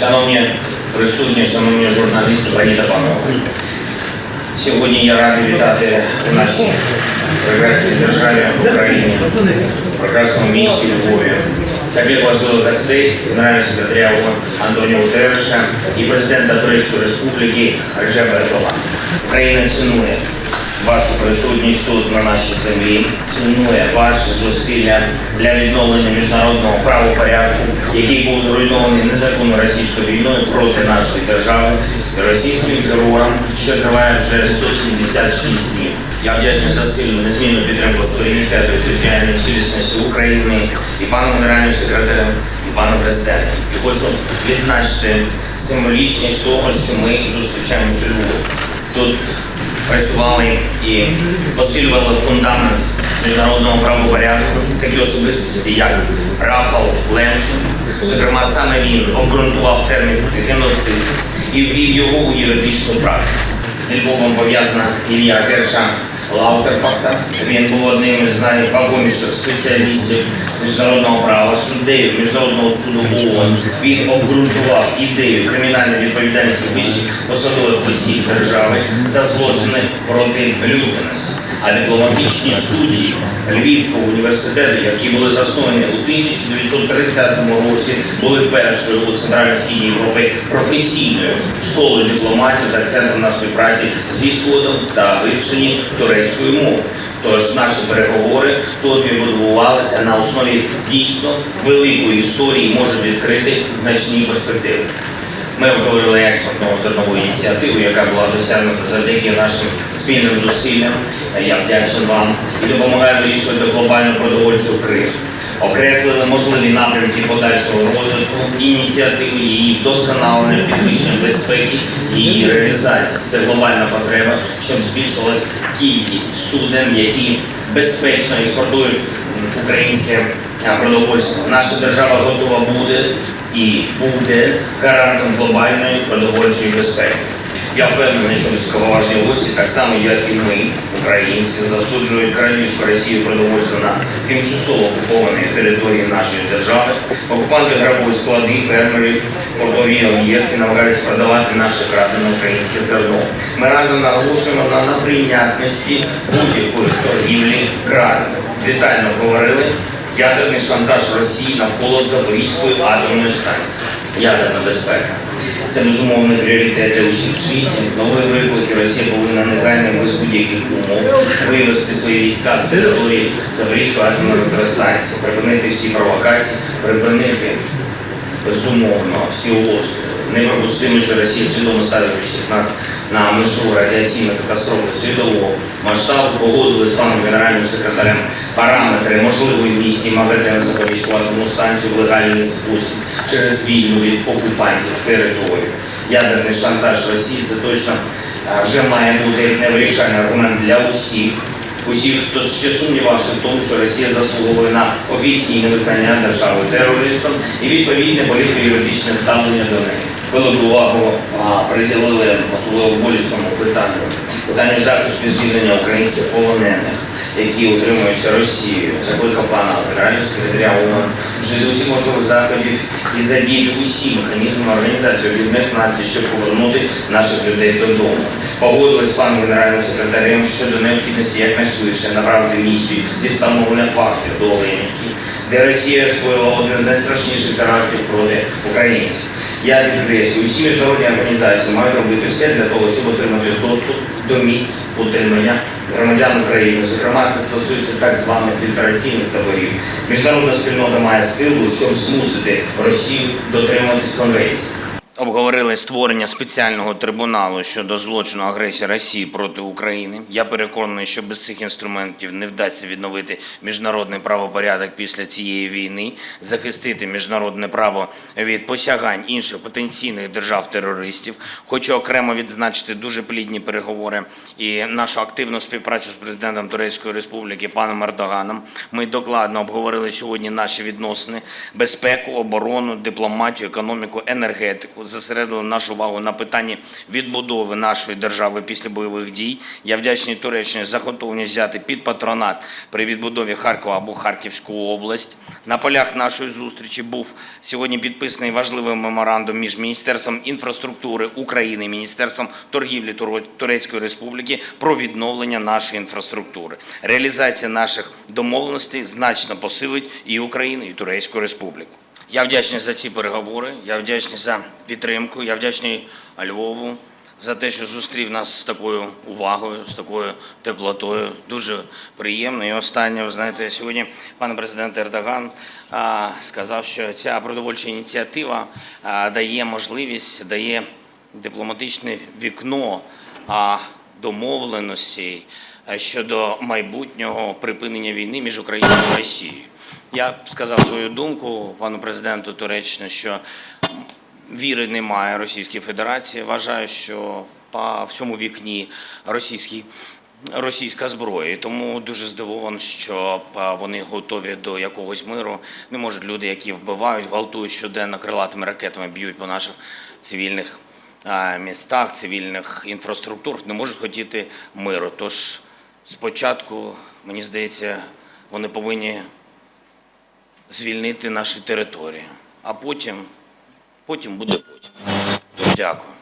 Шановні присутні, шановні журналісти, пані та панове. Сьогодні я радий вітати у нашій прекрасній державі Україні, в прекрасному місті Львові. Таких важливих гостей генерального секретаря Антоніо Гутерреша і президента Турецької Республіки Реджепа Ердогана. Україна цінує вашу присутність тут на нашій землі, цінує ваші зусилля для відновлення міжнародного правопорядку, який був зруйнований незаконно російською війною проти нашої держави і російським терором, що триває вже 176 днів. Я вдячний за сильну незмінну підтримку суверенітету і територіальної цілісності України і пану генеральному секретарю, і пану президенту. І хочу відзначити символічність того, що ми зустрічаємося Львові. Тут працювали і посилювали фундамент міжнародного правопорядку, такі особистості, як Рафал Лемкін. Зокрема, саме він обґрунтував термін геноцид і ввів його у юридичну практику. З Львовом пов'язана ім'я Герша Лаутерпахта. Він був одним із найвагоміших спеціалістів з міжнародного права, суддею Міжнародного суду ООН. Він обґрунтував ідею кримінальної відповідальності вищих посадових осіб держави за злочини проти людяності. А дипломатичні судді Львівського університету, які були засновані у 1930 році, були першою у Центрально-Східній Європі професійною школою дипломатів та центром на співпраці зі Сходом та вивченні турецької мови. Тож наші переговори тут відбудувалися на основі дійсно великої історії можуть відкрити значні перспективи. Ми обговорили експортну зернову ініціативу, яка була досягнута завдяки нашим спільним зусиллям. Я вдячний вам і допомагаю вирішувати глобальну продовольчу кризу. Окреслили можливі напрямки подальшого розвитку ініціативи, її вдосконалення, підвищення безпеки, її реалізації. Це глобальна потреба, щоб збільшилась кількість суден, які безпечно експортують українське продовольство. Наша держава готова буде і буде гарантом глобальної продовольчої безпеки. Я впевнений, що високоважні гості, так само як і ми, українці, засуджують крадіжку Росії продовольства на тимчасово окупованій території нашої держави. Окупанти грабують склади, фермерів, портові об'єкти, намагаються продавати наше крадене українське зерно. Ми разом наголошуємо на неприйнятності будь-якої торгівлі краденим. Детально говорили ядерний шантаж Росії навколо Запорізької атомної станції. Ядерна безпека. Це безумовний пріоритет для усіх в світі. Нові виклики Росія повинна негайно без будь-яких умов вивести свої війська з території Запорізької атомної електростанції, припинити всі провокації, припинити безумовно всі обстріли. Неприпустимо, що Росія свідомо ставить усіх нас на межу радіаційної катастрофи світового масштабу, погодили з паном генеральним секретарем параметри можливої місії МАГАТЕ на Запорізьку станцію в легальний спосіб через вільну від окупантів територію. Ядерний шантаж Росії це точно вже має бути невирішальний аргумент для усіх. Усіх, хто ще сумнівався в тому, що Росія заслуговує на офіційне визнання державою терористом і відповідне політико-юридичне ставлення до неї. Велику увагу приділили особливо болісному питанню, питанню захисту звільнення українських полонених, які утримуються Росією. Закликав пана генерального секретаря ООН вжити усіх можливих заходів і задіяти усі механізми організації Об'єднаних Націй, щоб повернути наших людей додому. Погодились з паном генеральним секретарем щодо необхідності якнайшвидше направити місію зі встановлення фактів до Оленівки, де Росія скоїла один з найстрашніших терактів проти українців. Я підкреслюю, усі міжнародні організації мають робити все для того, щоб отримати доступ до місць утримання громадян України. Зокрема, це стосується так званих фільтраційних таборів. Міжнародна спільнота має силу, щоб змусити Росію дотримуватись конвенції. Обговорили створення спеціального трибуналу щодо злочину агресії Росії проти України. Я переконаний, що без цих інструментів не вдасться відновити міжнародний правопорядок після цієї війни, захистити міжнародне право від посягань інших потенційних держав-терористів. Хочу окремо відзначити дуже плідні переговори і нашу активну співпрацю з президентом Турецької Республіки паном Ердоганом. Ми докладно обговорили сьогодні наші відносини, безпеку, оборону, дипломатію, економіку, енергетику. Зосередили нашу увагу на питанні відбудови нашої держави після бойових дій. Я вдячний Туреччині за готовність взяти під патронат при відбудові Харкова або Харківську область. На полях нашої зустрічі був сьогодні підписаний важливий меморандум між Міністерством інфраструктури України і Міністерством торгівлі Тур- Турецької Республіки про відновлення нашої інфраструктури. Реалізація наших домовленостей значно посилить і Україну, і Турецьку Республіку. Я вдячний за ці переговори. Я вдячний за підтримку. Я вдячний Львову за те, що зустрів нас з такою увагою, з такою теплотою. Дуже приємно. І останнє, ви знаєте, сьогодні пан президент Ердоган сказав, що ця продовольча ініціатива дає можливість, дає дипломатичне вікно а, домовленостей а, щодо майбутнього припинення війни між Україною і Росією. Я сказав свою думку пану президенту Туреччини, що віри немає Російській Федерації. Вважаю, що в цьому вікні російський. Російська зброя, тому дуже здивований, що вони готові до якогось миру. Не можуть люди, які вбивають, гвалтують щоденно крилатими ракетами, б'ють по наших цивільних містах, цивільних інфраструктур, не можуть хотіти миру. Тож спочатку, мені здається, вони повинні звільнити наші території, а потім, потім буде потім. Дуже дякую.